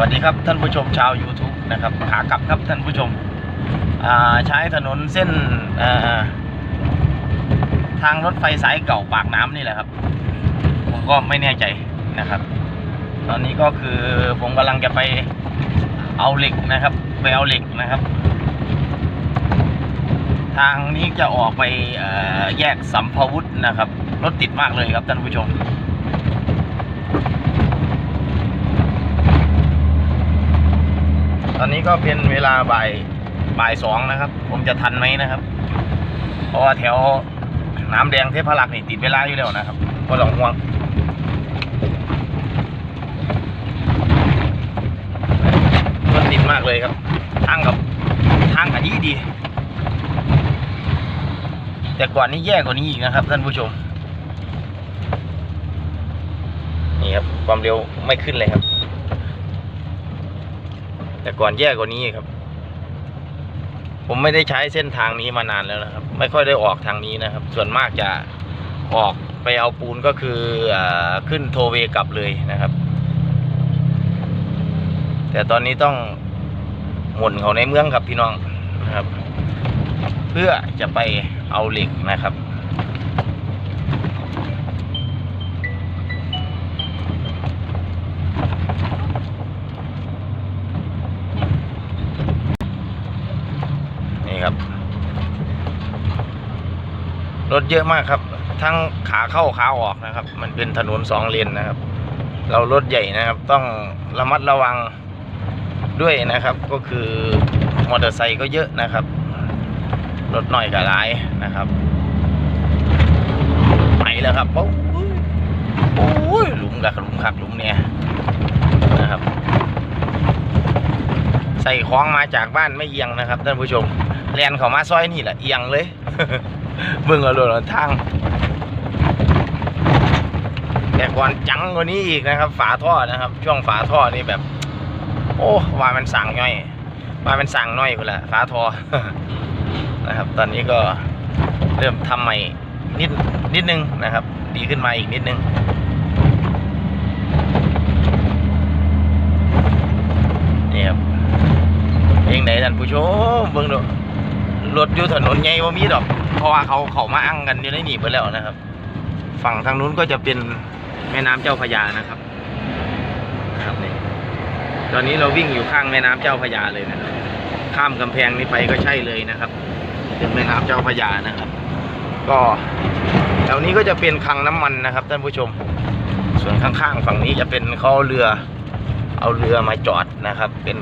วัสดีครับท่านผู้ชมชาว YouTube นะครับขากลับครับท่านผู้ชมใช้ถนนเส้นาทางรถไฟสายเก่าปากน้ำนี่แหละครับ ผมก็ไม่แน่ใจนะครับ ตอนนี้ก็คือผมกำลังจะไปเอาเหล็กนะครับ ไปเอาเหล็กนะครับ ทางนี้จะออกไปแยกสัมภวุธนะครับ รถติดมากเลยครับท่านผู้ชม ตอนนี้ก็เป็นเวลาบ่ายบ่ายสองนะครับ ผมจะทันไหมนะครับ เพราะว่าแถวน้ำแดงเทพรักษ์นี่ติดเวลาอยู่แล้วนะครับก็ต้องห่วงรถติดมากเลยครับ ทางกับทางกับดีดี แต่ก่อนนี้แย่กว่านี้อีกนะครับ ท่านผู้ชม นี่ครับ ความเร็วไม่ขึ้นเลยครับ แต่ก่อนแย่กว่านี้ครับ ผมไม่ได้ใช้เส้นทางนี้มานานแล้วนะครับ ไม่ค่อยได้ออกทางนี้นะครับ ส่วนมากจะออกไปเอาปูนก็คืออขึ้นโทเวกลับเลยนะครับ แต่ตอนนี้ต้องหมุนเขาในเมืองครับพี่น้องนะครับ เพื่อจะไปเอาเหล็กนะครับ นี่ครับ รถเยอะมากครับ ทั้งขาเข้าขาออกนะครับ มันเป็นถนนสองเลนนะครับ เรารถใหญ่นะครับ ต้องระมัดระวังด้วยนะครับ ก็คือมอเตอร์ไซค์ก็เยอะนะครับ รถหน่อยกับหลายนะครับ ไปแล้วครับโอ้ยโอ้ยหลุมกับหลุมคักหลุมเนี่ยนะครับ ใส่ของมาจากบ้านไม่เอียงนะครับท่านผู้ชมแลนเขามาซอยนี่แหละเอียงเลย เบิ่งเอาโดทางแต่ก่อนจังกว่านี้อีกนะครับ ฝาท่อนะครับ ช่วงฝาท่อนี่แบบ โอ้ว่ามันสั่งย่อยว่ามันสั่งน้อยคนละฝาท่อนะครับ ตอนนี้ก็เริ่มทำใหม่นิดนิดนึงนะครับ ดีขึ้นมาอีกนิดนึงนี่ครับเองไหนท่านผู้ชมเบิ่งดู รถอยู่ถนนใหญ่ว่ามีดอก เพราะว่าเขาเขามาอั้งกันอยู่ในนี่ไปแล้วนะครับ ฝั่งทางนู้นก็จะเป็นแม่น้ำเจ้าพระยานะครับนะครับนี่ตอนนี้เราวิ่งอยู่ข้างแม่น้ำเจ้าพระยาเลยนะครับ ข้ามกำแพงนี้ไปก็ใช่เลยนะครับเป็นแม่น้ำเจ้าพระยานะครับ ก็แถวนี้ก็จะเป็นคลังน้ำมันนะครับท่านผู้ชม ส่วนข้างๆ ฝั่งนี้จะเป็นเขาเรือ เอาเรือมาจอดนะครับ เป็น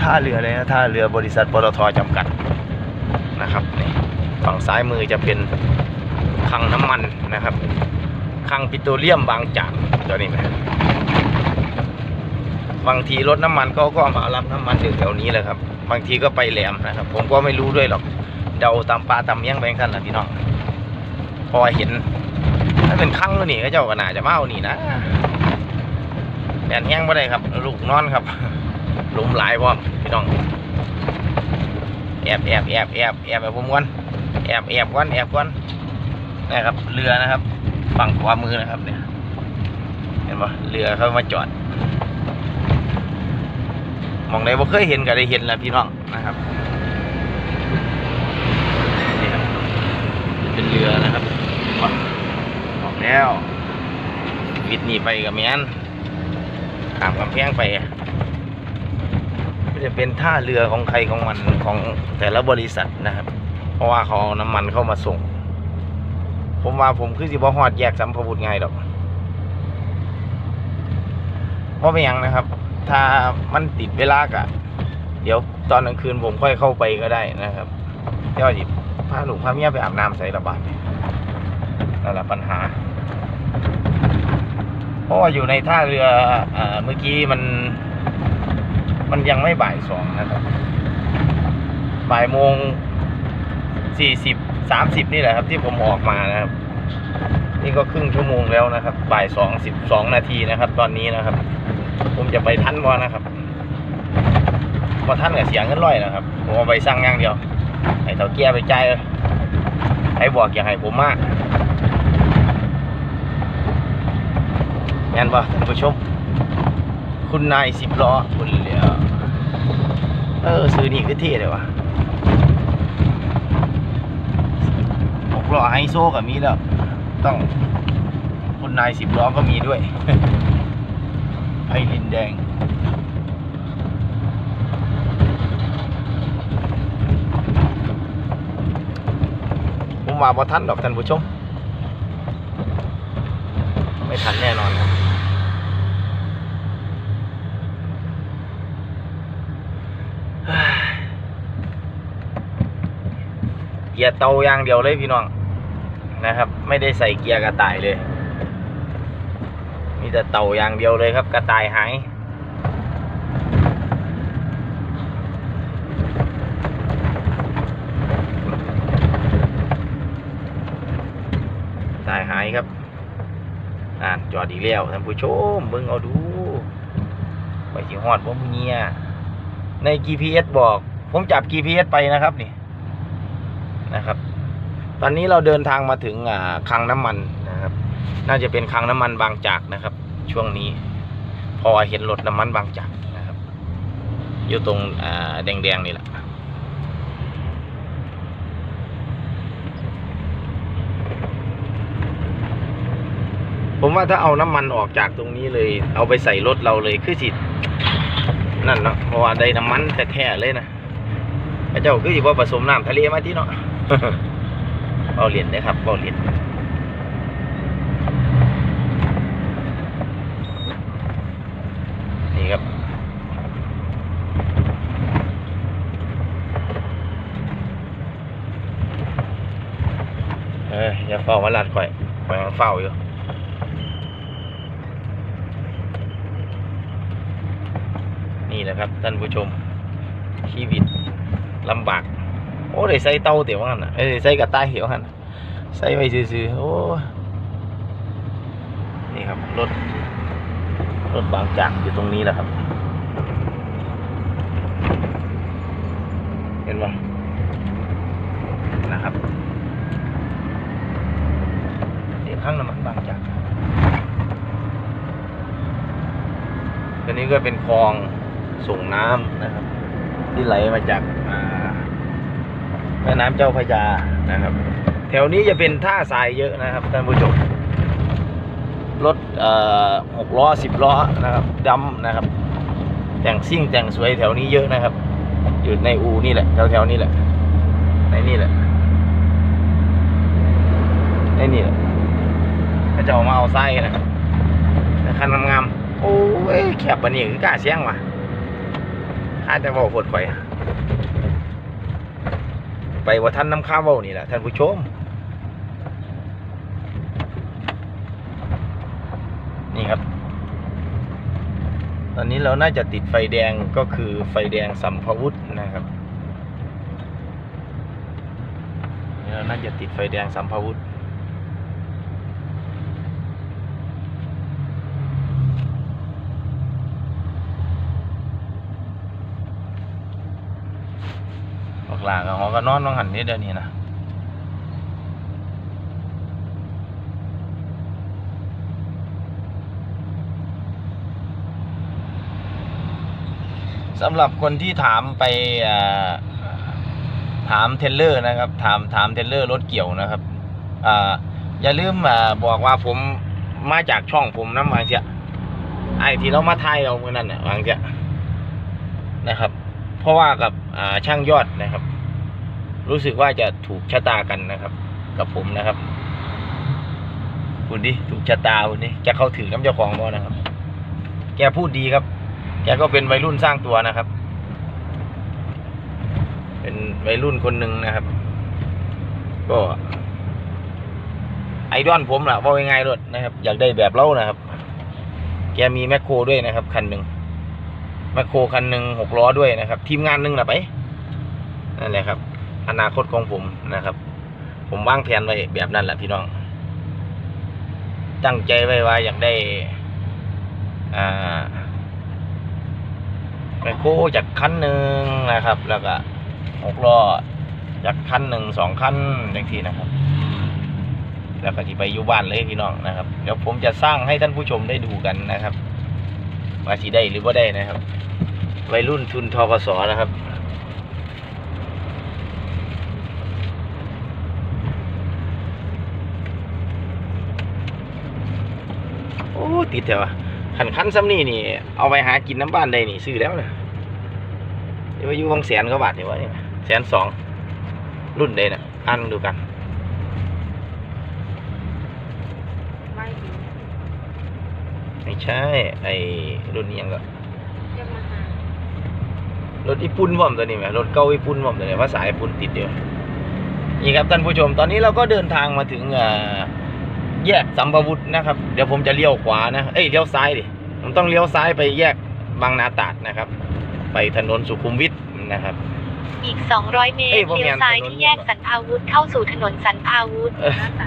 ท่าเรือเลยนะท่าเรือบริษัทปตทจำกัด นะครับฝั่งซ้ายมือจะเป็นคลังน้ำมันนะครับคลังปิโตรเลียมบางจากตัวนี้นะบางทีรถน้ำมันเขาก็มารับน้ำมันอยู่แถวนี้แหละครับ บางทีก็ไปแหลมนะครับ ผมก็ไม่รู้ด้วยหรอกเดาตามปลาตามเมี่ยงไปขั้นนะพี่น้องพอเห็นถ้าเป็นคลังก็นี่ก็เจ้าก็น่าจะเมาเอานี่นะแดดแห้งไม่ได้ครับ ลูกนอนครับหลุมหลายพร้อมพี่น้อง แอบแอบแอบแอบแอบแบบผมก่อนแอบแอบก่อนแอบก่อนนะครับ เรือนะครับ ฝั่งขวามือนะครับ เนี่ย เห็นปะเรือเขามาจอดมองไหนบ่เคยเห็นก็ได้เห็นแล้วพี่น้องนะครับนี่ครับเป็นเรือนะครับบอกแล้ววิดหนีไปกับแมนข้ามกำแพงไปก็ จะเป็นท่าเรือของใครของมันของแต่ละบริษัทนะครับ เพราะว่าเขาเอาน้ำมันเข้ามาส่ง ผมว่าผมคือสิบ่ฮอดแยกสัมภวุธไงายดอกเพราะเป็นหยังนะครับ ถ้ามันติดเวลากะเดี๋ยวตอนกลางคืนผมค่อยเข้าไปก็ได้นะครับเจ้าหยิบพาลูกพาเมียไปอาบน้ำใส่ระบาดนั่นแหละปัญหา เพราะว่าอยู่ในท่าเรืออเมื่อกี้มัน มันยังไม่บ่ายสองนะครับ บ่ายโมงสี่สิบสามสิบนี่แหละครับ ที่ผมออกมานะครับ นี่ก็ครึ่งชั่วโมงแล้วนะครับ บ่ายสองสิบสองนาทีนะครับ ตอนนี้นะครับ ผมจะไปทันบอนะครับพอท่านกับเสียงเงินร้อยนะครับผมเอาไปสั่งอย่างเดียวให้เท่าแก่ไปใจ่ายให้บอกอย่าให้ผมมากแม่นบ่ท่านผู้ชม คุณนายสิบล้อคุณเหลียวเออซื้อนี่ก็เท่เลยวะหกล้อไฮโซก็มีแล้ว ต้องคุณนายสิบล้อก็มีด้วยไพลินแดงผมว่าบ่ทันดอกท่านผู้ชม ไม่ทันแน่นอนครับ เกียร์เตาอย่างเดียวเลยพี่น้องนะครับ ไม่ได้ใส่เกียร์กระต่ายเลย มีแต่เต่าอย่างเดียวเลยครับ กระต่ายหายตายหายครับอ่านจอดอีกแล้วท่านผู้ชมเบิ่งเอาดูไปสิฮอดบ่มเนี่ยใน GPS บอก ผมจับ GPS ไปนะครับนี่ นะครับ ตอนนี้เราเดินทางมาถึงคลังน้ำมันนะครับ น่าจะเป็นคลังน้ำมันบางจากนะครับ ช่วงนี้ พอเห็นรถน้ำมันบางจากนะครับ อยู่ตรงแดงๆนี่แหละผมว่าถ้าเอาน้ำมันออกจากตรงนี้เลย เอาไปใส่รถเราเลยคือสินั่นเนาะเพราะว่าได้น้ำมันแท้ๆเลยนะพระเจ้าคือสิว่าผสมน้ำทะเลมาที่เนาะ เอาเหรียญนะครับเอาเหรียญนี่ครับ เอออย่าเฝ้ามาลัดข่อยข่อยยังเฝ้าอยู่นี่แหละครับท่านผู้ชมชีวิตลำบาก โอ้ได้ใส่เตาเตี๋ยวหันน่ะเอ้ยได้ใส่กระต่ายเตี๋ยวหันน่ะใส่ไว้ซื่อๆโอ้นี่ครับรถรถบางจากอยู่ตรงนี้แหละครับ เห็นไหมนะครับเดี๋ยวข้างน้ำมันบางจากตัวนี้ก็เป็นคลองส่งน้ำนะครับ ที่ไหลมาจาก แม่น้ำเจ้าพระยานะครับ แถวนี้จะเป็นท่าทรายเยอะนะครับท่านผู้ชมรถเอ่อหกล้อสิบล้อนะครับดำนะครับ แต่งซิ่งแต่งสวยแถวนี้เยอะนะครับ อยู่ในอูนี่แหละแถวแถวๆนี้แหละ ในนี่แหละในนี่แหละก็จะเออกมาเอาไส้นะครับแต่คันงามๆโอ้ยแคบปานนี้คือกล้าเสียงว่ะอาจจะบอกปวดข่อย ไปว่าท่านน้ำข้าวเว้านี่แหละท่านผู้ชม นี่ครับ ตอนนี้เราน่าจะติดไฟแดงก็คือไฟแดงสัมภวุธนะครับนี่เราน่าจะติดไฟแดงสัมภวุธ ออกลากับหอก็นอนน้องหันนี่เดี๋ยวนี้นะสำหรับคนที่ถามไปถามเทเลอร์นะครับ ถามถามเทเลอร์รถเกี่ยวนะครับออย่าลืมอบอกว่าผมมาจากช่องผมน้ำวางเสียไอ้ที่เรามาไทยเอาเมื่อนั้นน่ะวางเสียนะครับ เพราะว่ากับช่างยอดนะครับ รู้สึกว่าจะถูกชะตากันนะครับ กับผมนะครับคุณดิถูกชะตาคุณดิแกเข้าถือน้ำเจ้าของบ่นะครับ แกพูดดีครับ แกก็เป็นวัยรุ่นสร้างตัวนะครับ เป็นวัยรุ่นคนหนึ่งนะครับ ก็ ไอดอลผมแหละว่าง่ายๆเลยนะครับ อยากได้แบบเล่านะครับ แกมีแมคโครด้วยนะครับ คันหนึ่งแมคโครคันหนึ่งหกล้อด้วยนะครับ ทีมงานหนึ่งนะไปนั่นแหละครับ อนาคตของผมนะครับ ผมวางแผนไว้แบบนั้นแหละพี่น้อง ตั้งใจไว้ว่าอยากได้อ่าแมคโครจากคันหนึ่งนะครับ แล้วก็หกล้อจากคันหนึ่งสองคันอย่างทีนะครับ แล้วก็ที่ไปอยู่บ้านเลยพี่น้องนะครับเดี๋ยวผมจะสร้างให้ท่านผู้ชมได้ดูกันนะครับว่าสิได้หรือว่าได้นะครับ วัยรุ่นทุนทกสนะครับ โอ้ ติดแต่ว่าขันคันซ้ำนี่นี่ เอาไปหากินน้ำบ้านได้นี่ซื้อแล้วนะเดี๋ยวว่าอยู่ของแสนกว่าบาทเดี๋ยววะนี่แสนสองรุ่นใดนะอันดูกันไม่ถึงไม่ใช่ ไอ้รุ่นนี้ยังก็จะมาหารถญี่ปุ่นพร้อมตัวนี้ไหมรถเก่าญี่ปุ่นพร้อมตัวนี้ภาษาญี่ปุ่นติดเดียวนี่ครับท่านผู้ชมตอนนี้เราก็เดินทางมาถึงเอ่อ แยกสัมภวุธนะครับ เดี๋ยวผมจะเลี้ยวขวานะเอ้ยเลี้ยวซ้ายดิผมต้องเลี้ยวซ้ายไปแยกบางนาตราดนะครับ ไปถนนสุขุมวิทนะครับ อีก 200 เมตเอ้ยรผมเลี้ยวเห็นซ้ายถนน ที่แยกสันพาวุธเข้าสู่ถนนสันพาวุธเออหน้าตา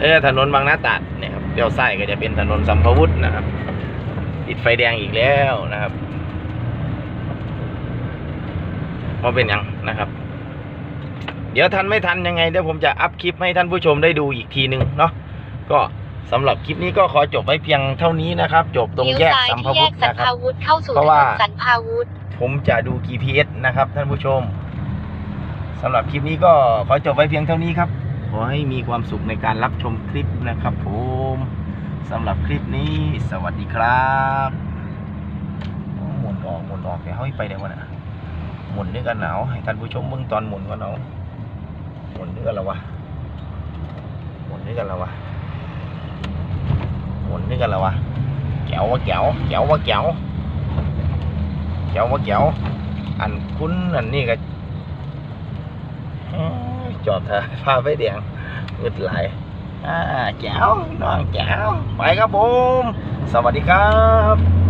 เออถนนบางนาตราดเนี่ยครับเลี้ยวซ้ายก็จะเป็นถนนสัมภวุธนะครับ ติดไฟแดงอีกแล้วนะครับว่าเป็นหยังนะครับ เดี๋ยวทันไม่ทันยังไงเดี๋ยวผมจะอัพคลิปให้ท่านผู้ชมได้ดูอีกทีหนึ่งเนาะ ก็สำหรับคลิปนี้ก็ขอจบไว้เพียงเท่านี้นะครับ จบตรงเลี้ยวแยกซ้ายสัมภที่แยวุกธสันนะครับพาวุธเข้าสู่เพถราะนว่านสันพาวุธผมจะดู GPS นะครับ ท่านผู้ชมสำหรับคลิปนี้ก็ขอจบไว้เพียงเท่านี้ครับ ขอให้มีความสุขในการรับชมคลิปนะครับผมสำหรับคลิปนี้ สวัสดีครับโอ้หมุนออกหมุนออกเดี๋ยวเขาไปเดี๋ยววะนะหมุนด้วยกันหนาวให้ท่านผู้ชมเบิ่งตอนหมุนก่อนเนาะหมุนด้วยกันแล้ววะหมุนด้วยกันแล้ววะ หมุนด้วยกันแล้ววะแก้ววะแก้วแก้ววะแก้วเจ้าว่าเจ้าอันคุ้นอันนี้ก็จอดเถอะพาไปเดียงอึดไหลอ่าแก้วน้องแก้วไปครับผมสวัสดีครับ